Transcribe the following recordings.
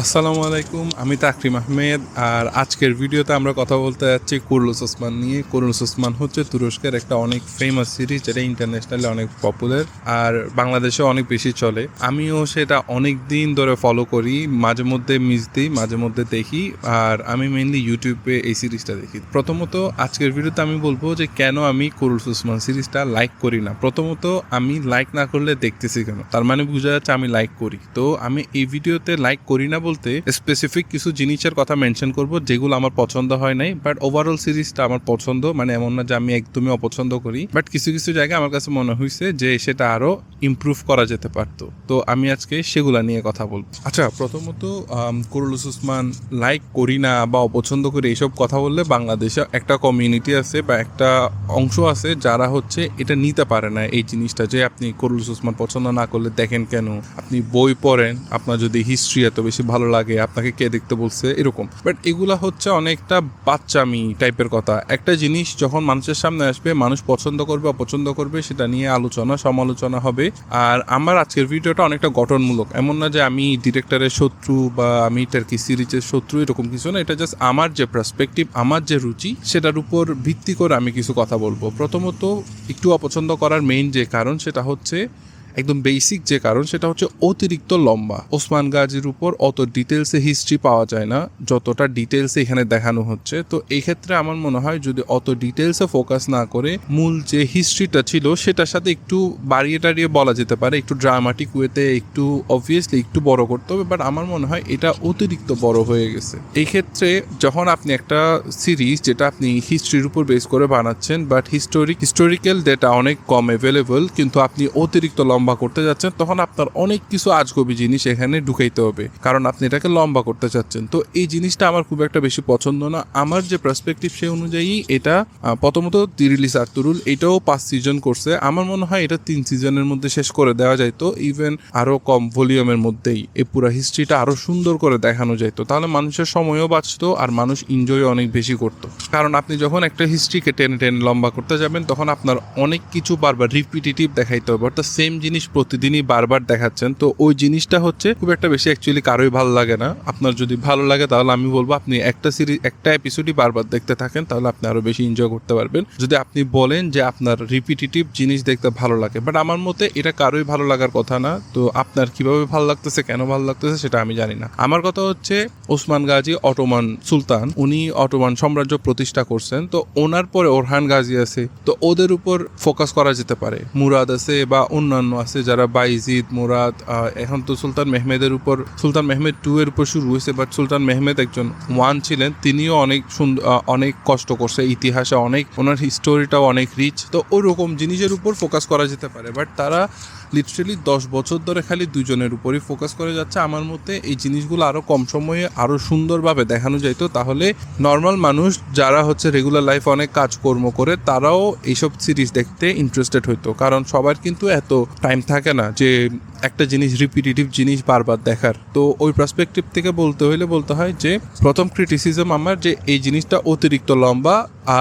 আসসালামু আলাইকুম, আমি তাকরিম আহমেদ আর আজকের ভিডিওতে আমরা কথা বলতে যাচ্ছি কুরলুস ওসমান নিয়ে। কুরলুস ওসমান হচ্ছে তুরস্কের একটা অনেক ফেমাস সিরিজ যেটা ইন্টারন্যাশনালি অনেক পপুলার আর বাংলাদেশে অনেক বেশি চলে। আমিও সেটা অনেক দিন ধরে ফলো করি, মাঝে মধ্যে মিস দিই, মাঝে মধ্যে দেখি আর আমি মেইনলি ইউটিউবে এই সিরিজটা দেখি। প্রথমত আজকের ভিডিওতে আমি বলব যে কেন আমি কুরলুস ওসমান সিরিজটা লাইক করি না। প্রথমত আমি লাইক না করলে দেখতেছি কেন? তার মানে বোঝা যাচ্ছে আমি লাইক করি। তো আমি এই ভিডিওতে লাইক করি না বলতে স্পেসিফিক কিছু জিনিসের কথা মেনশন করব, যেগুলো আমার পছন্দ হয় নাই বাট ওভারঅল সিরিজটা আমার পছন্দ মানে এমন না যে আমি একদমই অপছন্দ করি বাট কিছু কিছু জায়গায় আমার কাছে মনে হয়েছে যে সেটা আরও ইমপ্রুভ করা যেতে পারতো। তো আমি আজকে সেগুলা নিয়ে কথা বলব আচ্ছা প্রথমত কুরুলুস উসমান লাইক করি না বা অপছন্দ করি এইসব কথা বললে বাংলাদেশে একটা কমিউনিটি আছে বা একটা অংশ আছে যারা হচ্ছে এটা নিতে পারে না এই জিনিসটা যে আপনি কুরুলুস উসমান পছন্দ না করলে দেখেন কেন? আপনি বই পড়েন, আপনার যদি হিস্ট্রি এত বেশি ভালো লাগে, আপনাকে কে দেখতে বলছে? এরকম। বাট এগুলা হচ্ছে অনেকটা বাচ্চামি টাইপের কথা। একটা জিনিস যখন মানুষের সামনে আসবে, মানুষ পছন্দ করবে, অপছন্দ করবে, সেটা নিয়ে আলোচনা, সমালোচনা হবে। আর আমার আজকের ভিডিওটা অনেকটা গঠনমূলক। এমন না যে আমি ডিরেক্টরের শত্রু বা আমি তার কি সিরিজের শত্রু, এরকম কিছু না। এটা জাস্ট আমার যে পার্সপেক্টিভ আমার যে রুচি, সেটার উপর ভিত্তি করে আমি কিছু কথা বলব। প্রথমত, একটু অপছন্দ করার মেইন যে কারণ, সেটা হচ্ছে একদম বেসিক যে কারণ সেটা হচ্ছে অতিরিক্ত লম্বা। ওসমান গাজীর উপর অত ডিটেলসে হিস্ট্রি পাওয়া যায় না, যতটা ডিটেলসে এখানে দেখানো হচ্ছে। তো এই ক্ষেত্রে আমার মনে হয় যদি অত ডিটেলসে ফোকাস না করে মূল যে হিস্ট্রিটা ছিল সেটার সাথে একটু বাড়িয়ে টাড়িয়ে বলা যেতে পারে, একটু ড্রামাটিক ওয়েতে একটু অবভিয়াসলি একটু বড় করতে হবে বাট আমার মনে হয় এটা অতিরিক্ত বড় হয়ে গেছে। এই ক্ষেত্রে যখন আপনি একটা সিরিজ যেটা আপনি হিস্ট্রির উপর বেস করে বানাচ্ছেন বাট হিস্টোরিক হিস্টোরিক্যাল ডেটা অনেক কম অ্যাভেলেবল কিন্তু আপনি অতিরিক্ত লম্বা করতে যাচ্ছেন, তখন আপনার অনেক কিছু আজগবি জিনিস এখানে ঢুকাইতে হবে। কারণ আপনি এটাকে লম্বা করতে চাচ্ছেন। তো এই জিনিসটা আমার খুব একটা বেশি পছন্দ না। আমার যে পার্সপেক্টিভ সেই অনুযায়ী এটা প্রথমত তিরিলিস আর্তুরুল, এটাও পাঁচ সিজন করছে। আমার মনে হয় এটা তিন সিজনের মধ্যে শেষ করে দেওয়া যাইতো ইভেন আরও কম ভলিউমের মধ্যেই এই পুরো হিস্ট্রিটা আরও সুন্দর করে দেখানো যাইতো তাহলে মানুষের সময়ও বাঁচতো আর মানুষ এনজয় অনেক বেশি করতো। কারণ আপনি যখন একটা হিস্ট্রিকে টেনে টেনে লম্বা করতে যাবেন, তখন আপনার অনেক কিছু বারবার রিপিটেটিভ দেখাইতে হবে। অর্থাৎ সেম জিনিস প্রতিদিনই বারবার দেখাচ্ছেন, তো ওই জিনিসটা হচ্ছে খুব একটা বেশি অ্যাকচুয়ালি কারোই ভালো লাগে না। আপনার যদি ভালো লাগে তাহলে আমি বলব আপনি একটা সিরিজ একটা এপিসোডই বারবার দেখতে থাকেন, তাহলে আপনি আরও বেশি এনজয় করতে পারবেন। যদি আপনি বলেন যে আপনার রিপিটেটিভ জিনিস দেখতে ভালো লাগে বাট আমার মতে এটা কারোই ভালো লাগার কথা না, তো আপনার কীভাবে ভালো লাগতেছে, কেন ভালো লাগতেছে সেটা আমি জানি না। আমার কথা হচ্ছে ওসমান গাজী অটোমান সুলতান, উনি অটোমান সাম্রাজ্য প্রতিষ্ঠা করছেন, তো ওনার পরে ওরহান গাজী আছে, তো ওদের উপর ফোকাস করা যেতে পারে। মুরাদ আছে বা অন্যান্য আছে যারা বাইজিদ, মুরাদ এখন তো সুলতান মেহমেদের উপর, সুলতান মেহমেদ টু এর উপর শুরু হয়েছে বাট সুলতান মেহমেদ একজন ওয়ান ছিলেন। তিনিও অনেক সুন্দর অনেক কষ্ট করছে, ইতিহাসে অনেক, ওনার হিস্টোরিটাও অনেক রিচ তো ওরকম জিনিসের উপর ফোকাস করা যেতে পারে বাট তারা লিটারেলি দশ বছর ধরে খালি দুজনের উপরই ফোকাস করে যাচ্ছে। আমার মতে এই জিনিসগুলো আরও কম সময়ে আরও সুন্দরভাবে দেখানো যাইতো তাহলে নর্মাল মানুষ যারা হচ্ছে রেগুলার লাইফ অনেক কাজকর্ম করে, তারাও এইসব সিরিজ দেখতে ইন্টারেস্টেড হইতো কারণ সবার কিন্তু এত টাইম থাকে না যে একটা জিনিস রিপিটেটিভ জিনিস বারবার দেখার। তো ওই পার্সপেক্টিভ থেকে বলতে হইলে বলতে হয় যে, প্রথম ক্রিটিসিজম আমার যে এই জিনিসটা অতিরিক্ত লম্বা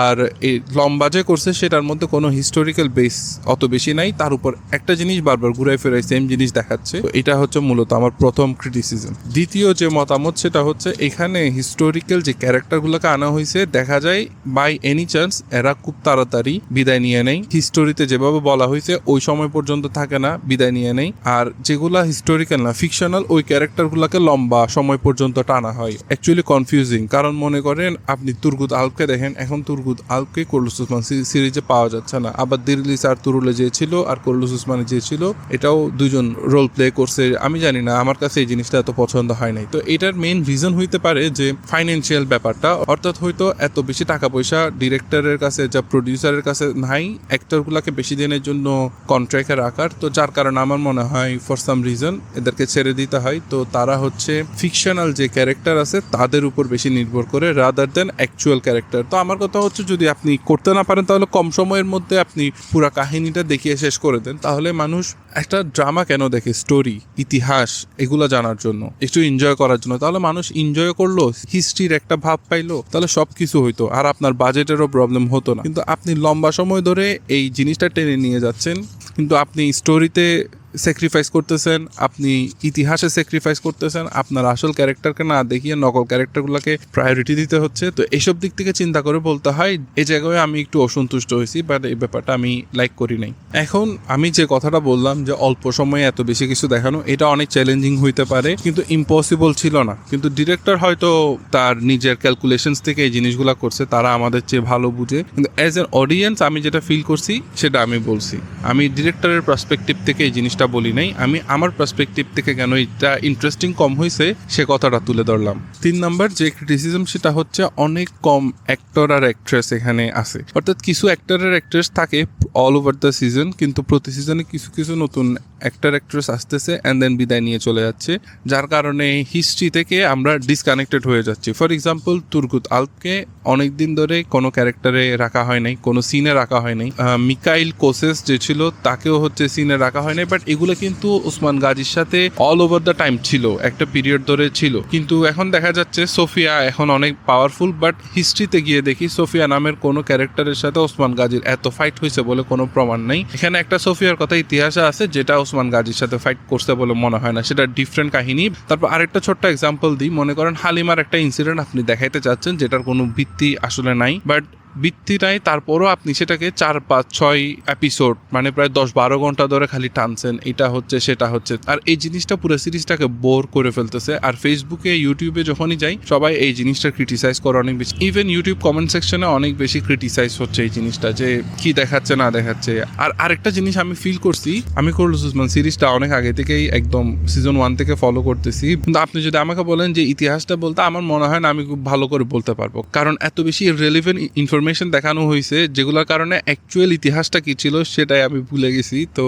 আর এই লম্বা যে করছে সেটার মধ্যে কোনো হিস্টোরিক্যাল বেস অত বেশি নাই। তার উপর একটা জিনিস বারবার ঘুরাই ফেরাই সেম জিনিস দেখাচ্ছে। তো এটা হচ্ছে মূলত আমার প্রথম ক্রিটিসিজম দ্বিতীয় যে মতামত সেটা হচ্ছে এখানে হিস্টোরিক্যাল যে ক্যারেক্টারগুলোকে আনা হয়েছে দেখা যায় বাই এনি চান্স এরা খুব তাড়াতাড়ি বিদায় নিয়ে নেয়। হিস্টোরিতে যেভাবে বলা হয়েছে ওই সময় পর্যন্ত থাকে না, বিদায় নিয়ে নেয়। আর যেগুলা হিস্টোরিক্যাল না ফিকশনাল ওই ক্যারেক্টারগুলোকে লম্বা সময় পর্যন্ত টানা হয়। অ্যাকচুয়ালি কনফিউজিং কারণ মনে করেন আপনি তুর্গুদ আলপকে দেখেন, এখন তুর্গুদ আলপকে করলুস উসমান সিরিজে পাওয়া যাচ্ছে না। আবার দিরলিস আর তুরুলে যে ছিল আর করলুস উসমানে যে ছিল, এটাও দুজন রোল প্লে করছে। আমি জানি না, আমার কাছে এই জিনিসটা এত পছন্দ হয় নাই। তো এটার মেইন রিজন হইতে পারে যে ফাইন্যান্সিয়াল ব্যাপারটা, অর্থাৎ হয়তো এত বেশি টাকা পয়সা ডিরেক্টরের কাছে যা প্রডিউসারের কাছে নাই অ্যাক্টরগুলোকে বেশি দিনের জন্য কন্ট্রাক্টে রাখার। তো যার কারণে আমার মনে হয় ফর সাম রিজন এদেরকে ছেড়ে দিতে হয়। তো তারা হচ্ছে ফিকশনাল যে ক্যারেক্টার আছে, তাদের উপর বেশি নির্ভর করে রাদার দেন অ্যাকচুয়াল ক্যারেক্টার তো আমার কথা হচ্ছে, যদি আপনি করতে না পারেন, তাহলে কম সময়ের মধ্যে আপনি পুরো কাহিনীটা দেখিয়ে শেষ করে দেন। তাহলে মানুষ একটা ড্রামা কেন দেখে? স্টোরি ইতিহাস, এগুলো জানার জন্য, একটু এনজয় করার জন্য। তাহলে মানুষ এনজয় করল হিস্ট্রির একটা ভাব পাইলো, তাহলে সব কিছু হইতো, আর আপনার বাজেটেরও প্রবলেম হতো না। কিন্তু আপনি লম্বা সময় ধরে এই জিনিসটা টেনে নিয়ে যাচ্ছেন, কিন্তু আপনি স্টোরিতে স্যাক্রিফাইস করতেছেন, আপনি ইতিহাসে স্যাক্রিফাইস করতেছেন, আপনার আসল ক্যারেক্টারকে না দেখিয়ে নকল ক্যারেক্টারগুলোকে প্রায়োরিটি দিতে হচ্ছে। তো এইসব দিক থেকে চিন্তা করে বলতে হয় এই জায়গায় আমি একটু অসন্তুষ্ট হয়েছি বাট এই ব্যাপারটা আমি লাইক করি নাই। এখন আমি যে কথাটা বললাম যে অল্প সময়ে এত বেশি কিছু দেখানো, এটা অনেক চ্যালেঞ্জিং হইতে পারে, কিন্তু ইম্পসিবল ছিল না। কিন্তু ডিরেক্টর হয়তো তার নিজের ক্যালকুলেশনস থেকে এই জিনিসগুলো করছে, তারা আমাদের চেয়ে ভালো বুঝে। কিন্তু অ্যাজ এন অডিয়েন্স আমি যেটা ফিল করছি, সেটা আমি বলছি। আমি ডিরেক্টরের পার্সপেক্টিভ থেকে এই জিনিসটা বলি নাই, আমি আমার পার্সপেক্টিভ থেকে কেন এটা ইন্টারেস্টিং কম হয়েছে সে কথাটা তুলে ধরলাম। তিন নাম্বার যে ক্রিটিসিজম সেটা হচ্ছে অনেক কম অ্যাক্টর আর অ্যাক্ট্রেস এখানে আছে। অর্থাৎ কিছু অ্যাক্টর আর অ্যাক্ট্রেস থাকে অল ওভার দ্য সিজন কিন্তু প্রতি সিজনে কিছু কিছু নতুন অ্যাক্টর অ্যাক্ট্রেস আসতেছে অ্যান্ড দেন বিদায় নিয়ে চলে যাচ্ছে। যার কারণে হিস্ট্রি থেকে আমরা ডিসকানেক্টেড হয়ে যাচ্ছি। ফর এক্সাম্পল তুর্কুত আলপকে অনেক দিন ধরে কোনো ক্যারেক্টারে রাখা হয় নাই, কোনো সিনে রাখা হয় নাই। মিকাইল কোসেস যে ছিল, তাকেও হচ্ছে সিনে রাখা হয় নাই বাট এগুলো কিন্তু ওসমান গাজীর সাথে অল ওভার দ্য টাইম ছিল, একটা পিরিয়ড ধরে ছিল। কিন্তু এখন দেখা যাচ্ছে সোফিয়া এখন অনেক পাওয়ারফুল বাট হিস্ট্রিতে গিয়ে দেখি সোফিয়া নামের কোনো ক্যারেক্টারের সাথে ওসমান গাজীর এত ফাইট হয়েছে বলে কোনো প্রমাণ নেই। এখানে একটা সোফিয়ার কথা ইতিহাসে আছে, যেটা ওসমান গাজীর সাথে ফাইট করছে বলে মনে হয় না, সেটা ডিফারেন্ট কাহিনী। তারপর আরেকটা ছোট্ট এক্সাম্পল দিই, মনে করেন হালিমার একটা ইনসিডেন্ট আপনি দেখাইতে চাচ্ছেন, যেটার কোনো ভিত্তি আসলে নাই বাট ভিত্তি নাই তারপরও আপনি সেটাকে চার পাঁচ ছয় এপিসোড মানে প্রায় দশ বারো ঘণ্টা ধরে খালি টানছেন, এটা হচ্ছে, সেটা হচ্ছে। আর এই জিনিসটা পুরো সিরিজটাকে বোর করে ফেলতেছে। আর ফেসবুকে ইউটিউবে যখনই যাই, সবাই এই জিনিসটা ক্রিটিসাইজ করে অনেক বেশি। ইভেন ইউটিউব কমেন্ট সেকশনে অনেক বেশি ক্রিটিসাইজ হচ্ছে এই জিনিসটা, যে কি দেখাচ্ছে, না দেখাচ্ছে। আর আরেকটা জিনিস আমি ফিল করছি, আমি করল সুসমান সিরিজটা অনেক আগে থেকেই একদম সিজন ওয়ান থেকে ফলো করতেছি। কিন্তু আপনি যদি আমাকে বলেন যে ইতিহাসটা বলতে, আমার মনে হয় না আমি খুব ভালো করে বলতে পারব। কারণ এত বেশি রেলিভেন্ট ইনফরমেশন দেখানো হয়েছে যেগুলোর কারণে অ্যাকচুয়াল ইতিহাসটা কি ছিল সেটাই আমি ভুলে গেছি। তো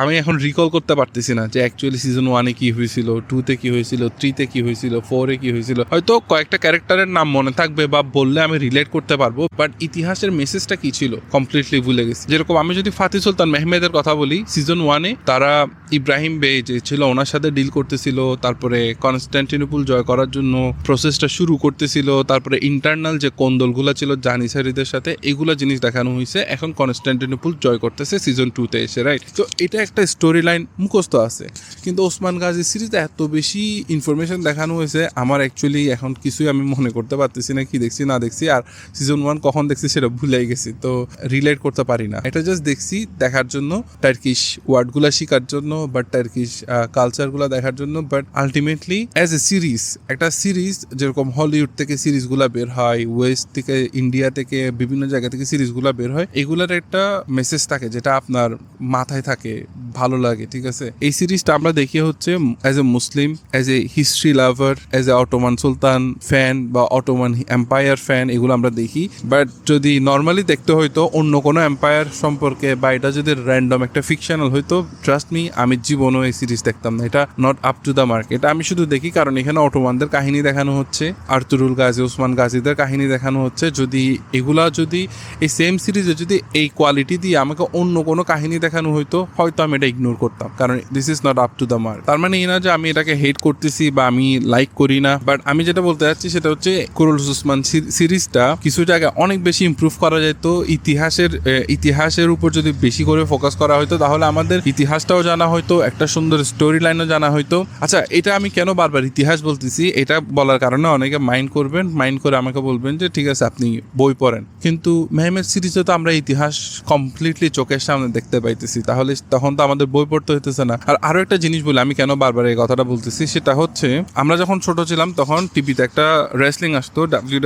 আমি এখন রিকল করতে পারতেছি না যে অ্যাকচুয়ালি সিজন ওয়ানে কি হয়েছিল টুতে কি হয়েছিল থ্রিতে কি হয়েছিল ফোরে কি হয়েছিল হয়তো কয়েকটা ক্যারেক্টারের নাম মনে থাকবে বা বললে আমি রিলেট করতে পারব বাট ইতিহাসের মেসেজটা কি ছিল কমপ্লিটলি ভুলে গেছি। যেরকম আমি যদি ফাতি সুলতান মেহমেদের কথা বলি সিজন ওয়ানে তারা ইব্রাহিম বে যে ছিল, ওনার সাথে ডিল করতেছিল, তারপরে কনস্ট্যান্টিনোপুল জয় করার জন্য প্রসেসটা শুরু করতেছিল, তারপরে ইন্টারনাল যে কোন্দলগুলো ছিল জানিসারিদের সাথে এগুলো জিনিস দেখানো হয়েছে এখন কনস্ট্যান্টিনোপুল জয় করতেছে সিজন টুতে এসে রাইট তো এটা একটা স্টোরি লাইন মুখস্থ আছে। কিন্তু ওসমান গাজী সিরিজে এত বেশি ইনফরমেশন দেখানো হয়েছে, আমার অ্যাকচুয়ালি এখন কিছুই আমি মনে করতে পারতেছি না, কি দেখছি, না দেখছি, আর সিজন ওয়ান কখন দেখছি সেটা ভুলেই গেছি, তো রিলেট করতে পারি না। এটা জাস্ট দেখছি দেখার জন্য টার্কিশ ওয়ার্ডগুলো শেখার জন্য বাট টার্কিশ কালচারগুলো দেখার জন্য but ultimately as a series একটা সিরিজ যেরকম হলিউড থেকে সিরিজগুলো বের হয় ওয়েস্ট থেকে ইন্ডিয়া থেকে বিভিন্ন জায়গা থেকে সিরিজগুলো বের হয়, এগুলার একটা মেসেজ থাকে যেটা আপনার মাথায় থাকে, ভালো লাগে, ঠিক আছে? এই সিরিজটা আমরা দেখি হচ্ছে as a Muslim as a history lover as a Ottoman sultan fan বা অটোমান এম্পায়ার ফ্যান এগুলো আমরা দেখি। বাট যদি নর্মালি দেখতে হইতো অন্য কোনো এম্পায়ার সম্পর্কে বা এটা যদি র্যান্ডম একটা ফিকশনাল হইতো ট্রাস্ট মি আমি জীবনও এই সিরিজ দেখতাম না। এটা not up to the mark এটা আমি শুধু দেখি কারণ এখানে অটোমানদের কাহিনী দেখানো হচ্ছে আর্তুরুল গাজী ওসমান গাজীদের কাহিনী দেখানো হচ্ছে। যদি এগুলা যদি এই সেম সিরিজে যদি এই কোয়ালিটি দিয়ে আমাকে অন্য কোনো কাহিনী দেখানো হইতো, হয়তো আমি এটা ইগনোর করতাম। কারণ this is not up to the mark তার মানে এই না যে আমি এটাকে হেট করতেছি বা আমি লাইক করি না। বাট আমি যেটা বলতে চাচ্ছি সেটা হচ্ছে কুরুল উসমান সিরিজটা কিছু জায়গায় অনেক বেশি ইমপ্রুভ করা যেত। ইতিহাসের ইতিহাসের উপর যদি বেশি করে ফোকাস করা হতো তাহলে আমাদের ইতিহাসটাও জানা হতো একটা সুন্দর স্টোরি লাইনও জানা হতো আচ্ছা এটা আমি কেন বারবার ইতিহাস বলতেছি? এটা বলার কারণে অনেকে মাইন্ড করবেন মাইন্ড করে আমাকে বলবেন যে, ঠিক আছে, আপনি বই পড়েন। কিন্তু মেহমেদ সিরিজে তো আমরা ইতিহাস কমপ্লিটলি চোখের সামনে দেখতে পাইতেছি। তাহলে তখন তো আমাদের বই পড়তে হইতেছে না। আর আরও একটা জিনিস বলে, আমি কেন বারবার এই কথাটা বলতেছি? সেটা হচ্ছে, আমরা যখন ছোট ছিলাম তখন টিভিতে একটা রেসলিং আসতো ডাব্লিউ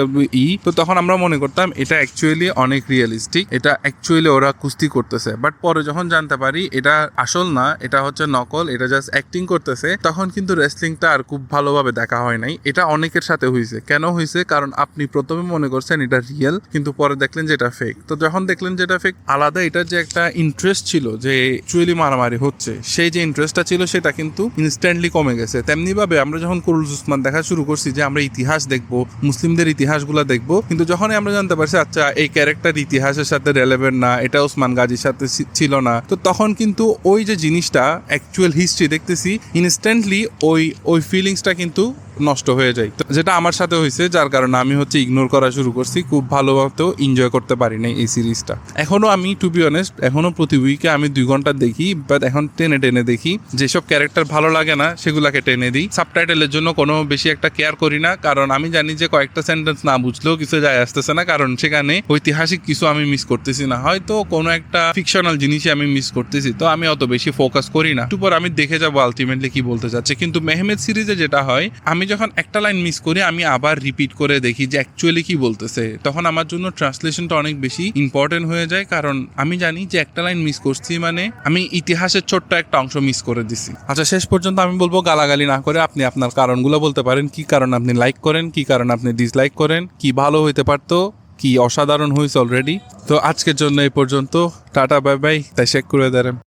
ই তো তখন আমরা মনে করতাম, এটা অ্যাকচুয়ালি অনেক রিয়েলিস্টিক এটা অ্যাকচুয়ালি ওরা কুস্তি করতেছে। বাট পরে যখন জানতে পারি, এটা আসল না, এটা হচ্ছে নকল, এটা জাস্ট অ্যাক্টিং করতেছে, তখন কিন্তু রেসলিংটা আর খুব ভালোভাবে দেখা হয় নাই। এটা অনেকের সাথে হয়েছে কেন হয়েছে কারণ আপনি প্রথমে মনে করছেন এটা রিয়েল কিন্তু পরে দেখলেন যে এটা ফেক তো যখন দেখলেন যে এটা ফেক আলাদা এটার যে একটা ইন্টারেস্ট ছিল যে অ্যাকচুয়ালি মারামারি হচ্ছে, সেই যে ইন্টারেস্টটা ছিল সেটা কিন্তু ইনস্ট্যান্টলি কমে গেছে। তেমনি ভাবে আমরা যখন কুরুল উসমান দেখা শুরু করছি যে আমরা ইতিহাস দেখব, মুসলিমদের ইতিহাসগুলো দেখব, কিন্তু যখনই আমরা জানতে পারছি আচ্ছা এই ক্যারেক্টার ইতিহাসের সাথে রেলেভেন্ট না, এটা ওসমান গাজীর সাথে ছিল না, তো তখন কিন্তু ওই যে জিনিসটা অ্যাকচুয়াল হিস্ট্রি দেখতেছি ইনস্ট্যান্টলি ওই ওই ফিলিংসটা কিন্তু নষ্ট হয়ে যায়। যেটা আমার সাথে হয়েছে যার কারণে আমি হচ্ছে ইগনোর করা শুরু করছি, খুব ভালোভাবেও এনজয় করতে পারি নাই এই সিরিজটা এখনও আমি টু বি অনেস্ট এখনও প্রতি উইকে আমি দুই ঘণ্টা দেখি বাট এখন টেনে টেনে দেখি। যেসব ক্যারেক্টার ভালো লাগে না, সেগুলাকে টেনে দিই। সাবটাইটেলের জন্য কোনো বেশি একটা কেয়ার করি না, কারণ আমি জানি যে কয়েকটা সেন্টেন্স না বুঝলেও কিছু যায় আসতেছে না, কারণ সেখানে ঐতিহাসিক কিছু আমি মিস করতেছি না। হয়তো কোনো একটা ফিকশনাল জিনিসই আমি মিস করতেছি, তো আমি অত বেশি ফোকাস করি না। একটু পর আমি দেখে যাব আলটিমেটলি কি বলতে চাচ্ছে। কিন্তু মেহমেদ সিরিজে যেটা হয়, আমি যখন একটা লাইন মিস করি, আমি আবার রিপিট করে দেখি যে অ্যাকচুয়ালি কি বলতেছে। তখন আমার জন্য ট্রান্সলেশনটা অনেক বেশি ইম্পর্টেন্ট হয়ে যায়, কারণ আমি জানি যে একটা লাইন মিস করছি মানে আমি ইতিহাসের ছোট্ট একটা অংশ মিস করে দিছি। আচ্ছা শেষ পর্যন্ত আমি বলব গালাগালি না করে আপনি আপনার কারণগুলো বলতে পারেন। কি কারণ আপনি লাইক করেন, কি কারণ আপনি ডিসলাইক করেন, কি ভালো হইতে পারতো, কি অসাধারণ হয়েছে অলরেডি তো আজকের জন্য এই পর্যন্ত। টাটা বাই বাই তাই শেক করে দেন।